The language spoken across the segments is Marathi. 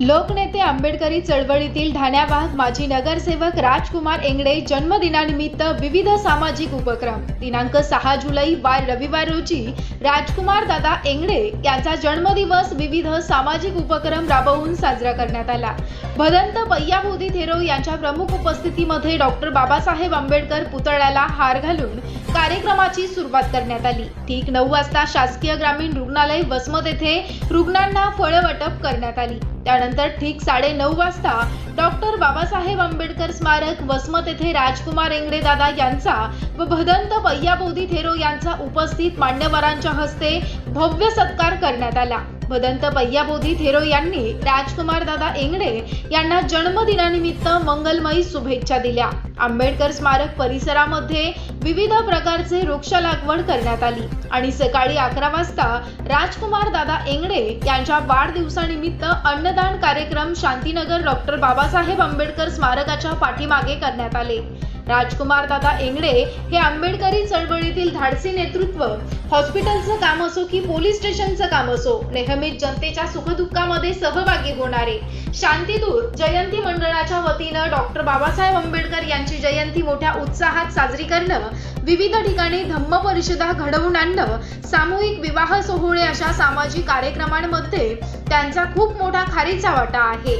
लोकनेते आंबेडकरी चळवळीतील ठाण्यावाहक माजी नगरसेवक राजकुमार एंगडे जन्मदिनानिमित्त विविध सामाजिक उपक्रम. दिनांक सहा जुलै वार रविवार रोजी राजकुमार दादा एंगडे यांचा जन्मदिवस विविध सामाजिक उपक्रम राबवून साजरा करण्यात आला. भदंत पय्याभूती थेरो यांच्या प्रमुख उपस्थितीमध्ये डॉक्टर बाबासाहेब आंबेडकर पुतळ्याला हार घालून कार्यक्रमाची सुरुवात करण्यात आली. ठीक नऊ वाजता शासकीय ग्रामीण रुग्णालय वसमत येथे रुग्णांना फळं वाटप करण्यात आली. त्यानंतर ठीक साडे नऊ वाजता डॉक्टर बाबासाहेब आंबेडकर स्मारक वसमत येथे राजकुमार एंगडे दादा यांचा व भदंत पय्याबोधी थेरो यांचा उपस्थित मान्यवरांच्या हस्ते भव्य सत्कार करण्यात आला. भदंत पय्याबोधी थेरो यांनी राजकुमार दादा एंगडे यांना जन्मदिनानिमित्त मंगलमयी शुभेच्छा दिल्या. आंबेडकर स्मारक परिसरामध्ये विविध प्रकारचे वृक्ष लागवड करण्यात आली. आणि सकाळी अकरा वाजता राजकुमार दादा एंगडे यांच्या वाढदिवसानिमित्त अन्नदान कार्यक्रम शांतीनगर डॉक्टर बाबासाहेब आंबेडकर स्मारकाच्या पाठीमागे करण्यात आले. राजकुमार दादा एंगडे हे आंबेडकरी चळवळीतील धाडसी नेतृत्व. हॉस्पिटलचं काम असो की पोलीस स्टेशनचं काम असो नेहमीच जनतेच्या सुखदुःखामध्ये सहभागी होणारे. शांतीदूत जयंती मंडळाच्या वतीनं डॉक्टर बाबासाहेब आंबेडकर यांची जयंती मोठ्या उत्साहात साजरी करणं विविध ठिकाणी धम्म परिषदा घडवून आणणं सामूहिक विवाह सोहळे अशा सामाजिक कार्यक्रमांमध्ये त्यांचा खूप मोठा खारीचा वाटा आहे.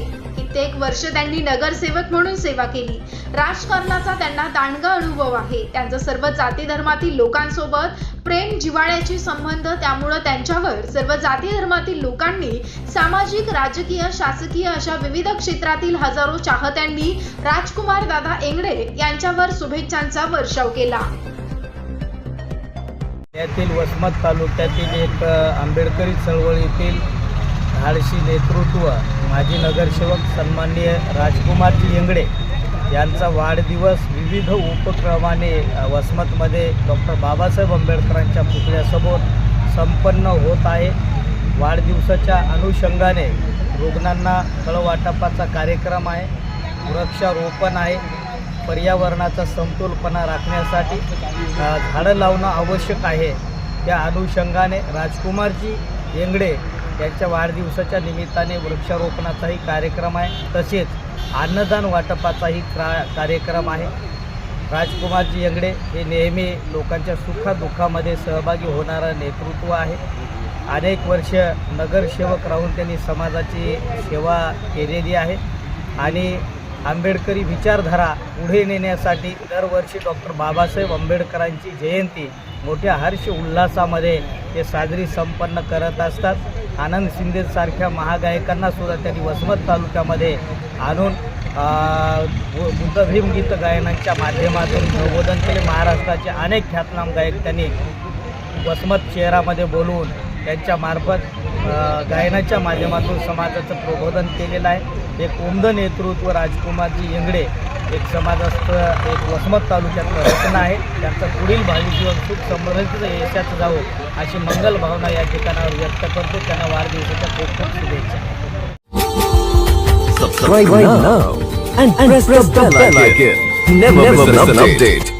कित्येक वर्ष त्यांनी नगरसेवक म्हणून सेवा केली. राजकारणाचा त्यांना दांडगा अनुभव आहे. त्यांचं सर्व जाती धर्मातील लोकांसोबत प्रेम जिवाळ्याचे संबंध त्यामुळं त्यांच्यावर सर्व जाती धर्मातील लोकांनी सामाजिक राजकीय शासकीय अशा विविध क्षेत्रातील हजारो चाहत्यांनी राजकुमार दादा एंगडे यांच्यावर शुभेच्छांचा वर्षाव केला. यातील वसमत तालुक्यातील एक आंबेडकरी चळवळीतील धाडशी नेतृत्व माजी नगरसेवक सन्माननीय राजकुमारजी येंगडे यांचा वाढदिवस विविध उपक्रमाने वसमतमध्ये डॉक्टर बाबासाहेब आंबेडकरांच्या पुतळ्यासमोर संपन्न होत आहे. वाढदिवसाच्या अनुषंगाने रुग्णांना फळवाटपाचा कार्यक्रम आहे वृक्षारोपण आहे पर्यावरणाचा समतोलपणा राखण्यासाठी झाडं लावणं आवश्यक आहे. त्या अनुषंगाने राजकुमारजी येंगडे यांच्या वाढदिवसाच्या निमित्ताने वृक्षारोपणाचाही कार्यक्रम आहे. तसेच अन्नदान वाटपाचाही क्रा कार्यक्रम आहे. राजकुमारजी यंगडे हे नेहमी लोकांच्या सुखादुःखामध्ये सहभागी होणारं नेतृत्व आहे. अनेक वर्ष नगरसेवक राहून त्यांनी समाजाची सेवा केलेली आहे. आणि आंबेडकरी विचारधारा पुढे नेण्यासाठी दरवर्षी डॉक्टर बाबासाहेब आंबेडकरांची जयंती मोठ्या हर्ष उल्हासामध्ये ते साजरी संपन्न करत असतात. आनंद शिंदेसारख्या महागायकांना सुद्धा त्यांनी वसमत तालुक्यामध्ये आणून बुद्धभीम गीत गायनांच्या माध्यमातून प्रबोधन केले. महाराष्ट्राचे अनेक ख्यातनाम गायक त्यांनी वसमत शहरामध्ये बोलवून त्यांच्यामार्फत गायनाच्या माध्यमातून समाजाचं प्रबोधन केलेलं आहे. एक उमद नेतृत्व राजकुमारजी येंगडे एक समाजस्थ एक वसमत तालुक्यातलं रचना आहे. त्यांचं पुढील भावी जीवन सुख समृद्धीचं यशाचं जावं अशी मंगल भावना या ठिकाणावर व्यक्त करतो. त्यांना वाढदिवसाच्या खूप खूप शुभेच्छा. Subscribe now and, press, the bell icon. Never, miss an update.